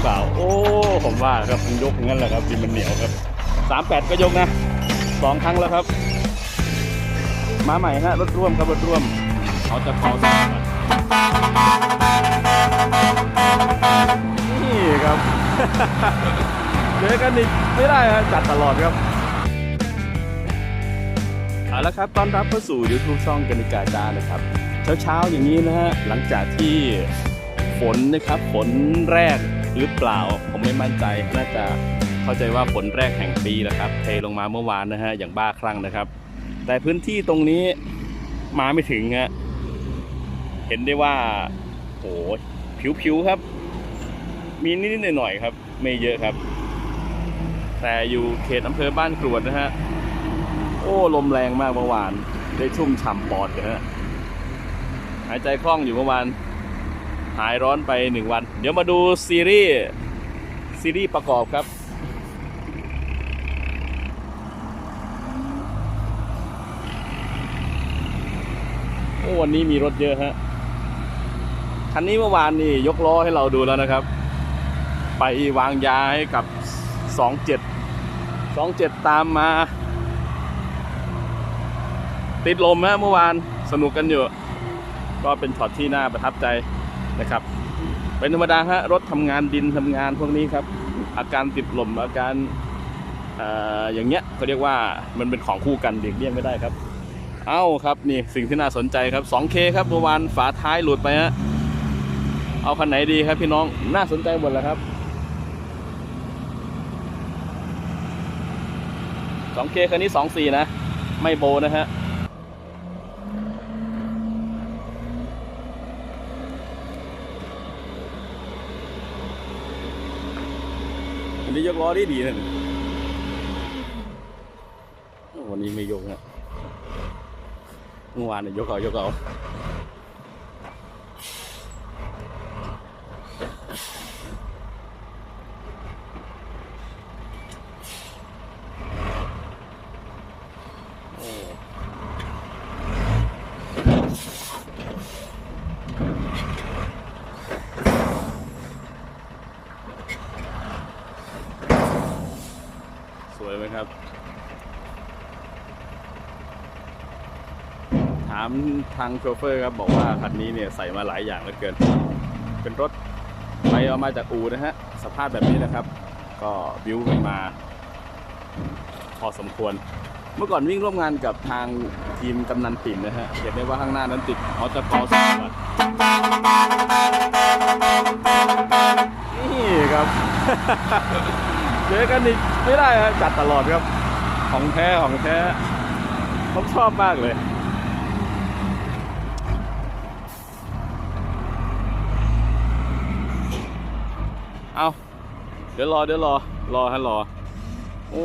รือเปล่า โอ้ ผมว่าครับมันยกงั้นแหละครับดินมันเหนียวครับสามแปดก็ยกนะสองครั้งแล้วครับ มาใหม่ฮะรถร่วมครับรถร่วมเขาจะเผาสองนี่ครับเจอกันอีกไม่ได้ฮะจัดตลอดครับเอาละครับต้อนรับเข้าสู่ YouTube ช่องกนิกาจานะครับ เช้าๆอย่างนี้นะฮะหลังจากที่ฝนนะครับ ฝนแรก หรือเปล่า ผมไม่มั่นใจ น่าจะเข้าใจว่าฝนแรกแห่งปีนะครับ เทลงมาเมื่อวานนะฮะ อย่างบ้าคลั่งนะครับ แต่พื้นที่ตรงนี้มาไม่ถึงฮะ เห็นได้ว่าโหผิวๆครับ มีนิดๆหน่อยๆครับ ไม่เยอะครับ แต่อยู่เขตอำเภอบ้านกรวดนะฮะ โอ้ ลมแรงมากเมื่อวาน ได้ชุ่มฉ่ำปอดเลยฮะหายใจคล่องอยู่เมื่อวาน หายร้อนไปหนึ่งวัน เดี๋ยวมาดูซีรีส์ซีรีส์ประกอบครับ โอ้วันนี้มีรถเยอะฮะ คันนี้เมื่อวานนี่ยกล้อให้เราดูแล้วนะครับ ไปวางยาให้กับ 27 27 ตามมา ติดลมฮะเมื่อวานสนุกกันอยู่ ก็เป็นช็อตที่น่าประทับใจ นะครับ เป็นธรรมดาฮะรถทำงานดินทำงานพวกนี้ครับ อาการติดลมอาการอย่างเงี้ยเขาเรียกว่ามันเป็นของคู่กันเด็กเลี่ยงไม่ได้ครับ เอ้าครับนี่สิ่งที่น่าสนใจครับ 2K ครับเมื่อวานฝาท้ายหลุดไปฮะเอาคันไหนดีครับพี่น้องน่าสนใจหมดแล้วครับ 2K คันนี้ 24 นะ ไม่โบนะฮะ อันนี้ยกล้อได้ดีนะวันนี้ไม่ยกนะเมื่อวานเนี่ยยกเอายกเอา วยไหมครับ ถามทางโชเฟอร์ครับบอกว่าคันนี้เนี่ยใส่มาหลายอย่างเหลือเกิน เป็นรถไปเอามาจากอูนะฮะ สภาพแบบนี้นะครับ ก็บิวกันมา พอสมควร เมื่อก่อนวิ่งร่วมงานกับทางทีมกำนันปิ่นนะฮะ เห็นได้ว่าข้างหน้านั้นติดมอเตอร์คอร์สนี่ครับ เจอกันอีกไม่ได้ฮะจัดตลอดครับ ของแท้ของแท้ผมชอบมากเลยเอาเดี๋ยวรอเดี๋ยวรอ รอฮะรอ โอ้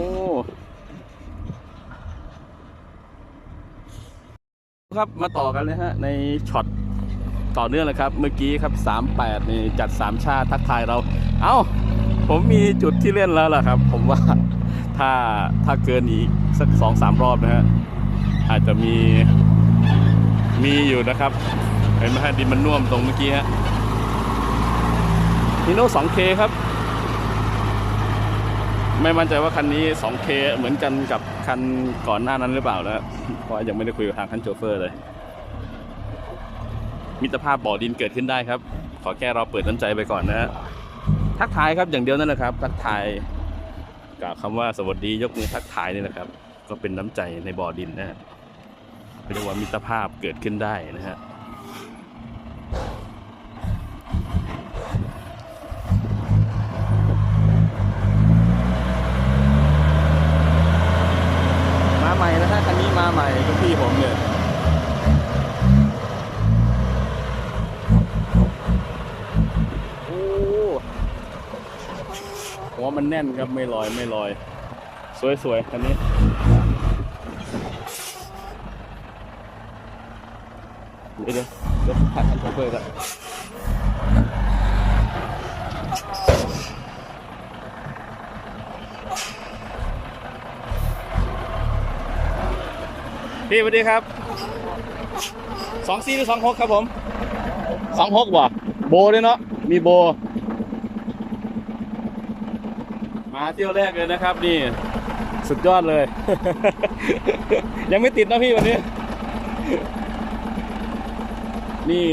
ครับมาต่อกันเลยฮะ ในช็อตต่อเนื่องเลยครับ เมื่อกี้ครับ 38 นี่จัด 3 ชาติทักทายเรา เอ้า ผมมีจุดที่เล่นแล้วล่ะครับ ผมว่าถ้าถ้าเกินอีกสักสองสามรอบนะฮะอาจจะมีมีอยู่นะครับเห็นไหมฮะดินมันน่วมตรงเมื่อกี้ฮะฮีโน่ 2K ครับ ไม่มั่นใจว่าคันนี้ 2K เหมือนกันกับคันก่อนหน้านั้นหรือเปล่านะเพราะยังไม่ได้คุยกับทางคันโชเฟอร์เลย มิตรภาพบ่อดินเกิดขึ้นได้ครับ ขอแค่เราเปิดน้ำใจไปก่อนนะฮะ ทักทายครับอย่างเดียวนั่นแหละครับ ทักทายกับคำว่าสวัสดียกมือทักทายนี่นะครับ ก็เป็นน้ำใจในบ่อดินนะฮะเรียกว่ามิตรภาพเกิดขึ้นได้นะฮะมาใหม่นะฮะคันนี้มาใหม่ก็พี่ผมเนี่ยโอ้ หัวมันแน่นครับไม่ลอยไม่ลอย สวยๆคันนี้เดี๋ยวเดี๋ยวเดี๋ยวถ่ายคันโชเฟอร์ก่อนพี่สวัสดีครับสองสี่หรือสองหกครับผมสองหกบ่โบด้วยเนาะมีโบ มา เที่ยวแรกเลยนะครับ นี่ สุดยอดเลย ยังไม่ติดนะพี่วันนี้ นี่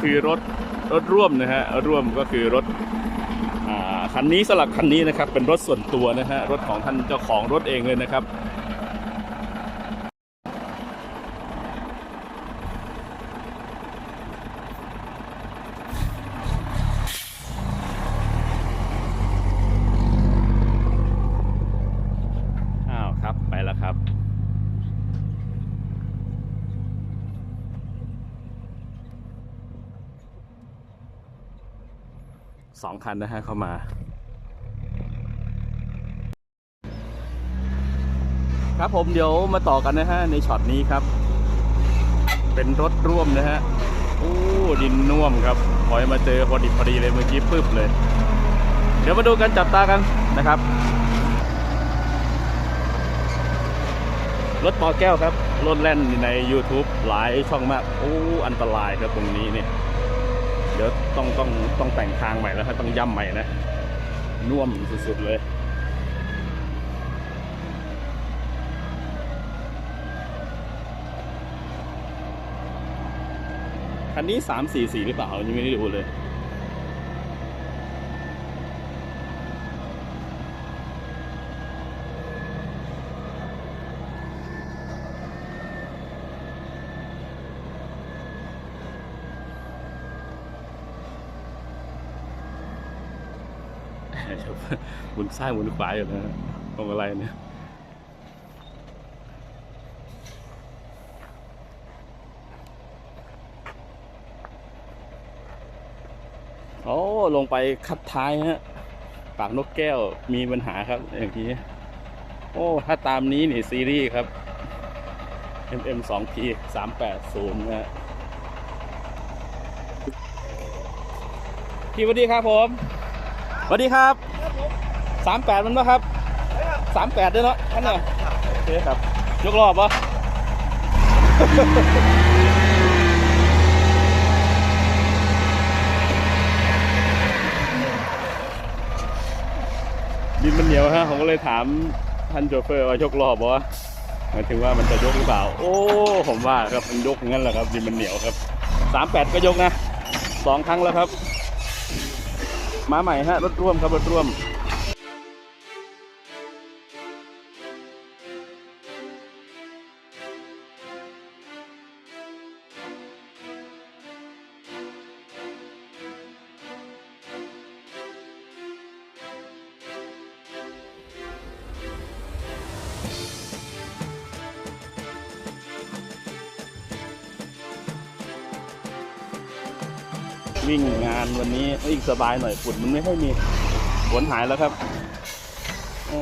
คือรถรถร่วมนะฮะร่วมก็คือรถอคันนี้สลับคันนี้นะครับ เป็นรถส่วนตัวนะฮะรถของท่านเจ้าของรถเองเลยนะครับ อ้าวครับไปแล้วครับ สองคันนะฮะเข้ามาครับผมเดี๋ยวมาต่อกันนะฮะในช็อตนี้ครับ เป็นรถร่วมนะฮะโอ้ดินน่วมครับพอยมาเจอพอดิบพอดีเลยเมื่อกี้ปึ๊บเลย เดี๋ยวมาดูกันจับตากันนะครับ รถปอแก้วครับรถแล่นใน YouTube หลายช่องมากโอ้อันตรายครับตรงนี้เนี่ย เดี๋ยวต้องต้องต้องแต่งทางใหม่แล้วครับต้องย่ำใหม่นะน่วมสุดๆเลยคันนี้สามสี่สี่หรือเปล่ายังไม่ได้ดูเลย หมุนซ้ายหมุนขวาอยู่นะตรงอะไรเนี่ยโอ้ลงไปคัดท้ายฮะปากนกแก้วมีปัญหาครับ อย่างนี้ โอ้ ถ้าตามนี้นี่ซีรีส์ครับ MM 2 P 380นะฮะพี่วัสดีครับผม วัสดีครับสามแปดมันปะครับสามแปดด้วยเนาะท่านเนี่ยโอเคครับ ยกรอบปะดินมันเหนียวฮะ ผมก็เลยถามท่านโชเฟอร์ว่ายกรอบปะหมายถึงว่ามันจะยกหรือเปล่า โอ้ ผมว่าครับมันยกงั้นแหละครับดินมันเหนียวครับสามแปดก็ยกนะสองครั้งแล้วครับ มาใหม่ฮะรถร่วมครับรถร่วม วิ่งงานวันนี้วิ่งสบายหน่อยฝุ่นมันไม่ค่อยมีฝนหายแล้วครับ โอ้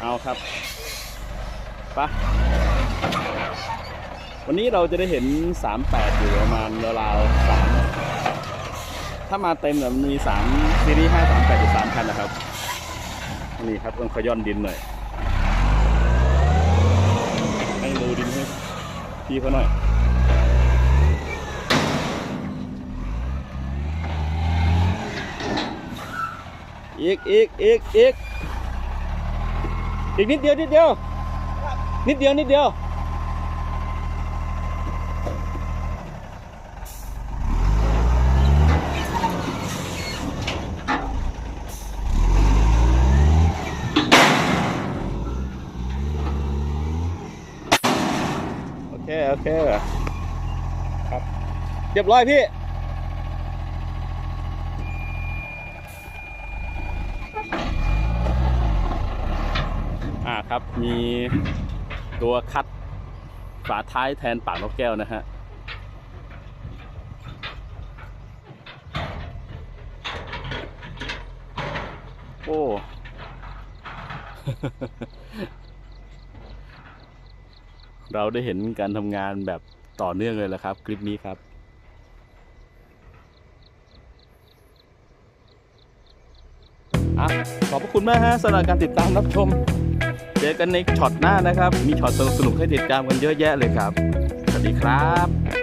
เอาครับไปะวันนี้เราจะได้เห็น 38 อยู่ประมาณราวๆสามถ้ามาเต็มเนี่ยมันมี3ซีรีส์5 38อยู่3คันนะครับนี่ครับต้องขย้อนดินหน่อยให้รูดินให้พี่เขาหน่อย อีกอีกอีกอีกอีกนิดเดียวนิดเดียว นิดเดียวนิดเดียวโอเคโอเคครับเรียบร้อยพี่ อ่าครับมีตัวคัดฝาท้ายแทนปากนกแก้วนะฮะโอ้ เราได้เห็นการทำงานแบบต่อเนื่องเลยแหละครับ คลิปนี้ครับ อะขอบพระคุณมากฮะสำหรับการติดตามรับชม เจอกันในช็อตหน้านะครับ มีช็อตสนุกๆให้ติดตามกันเยอะแยะเลยครับ สวัสดีครับ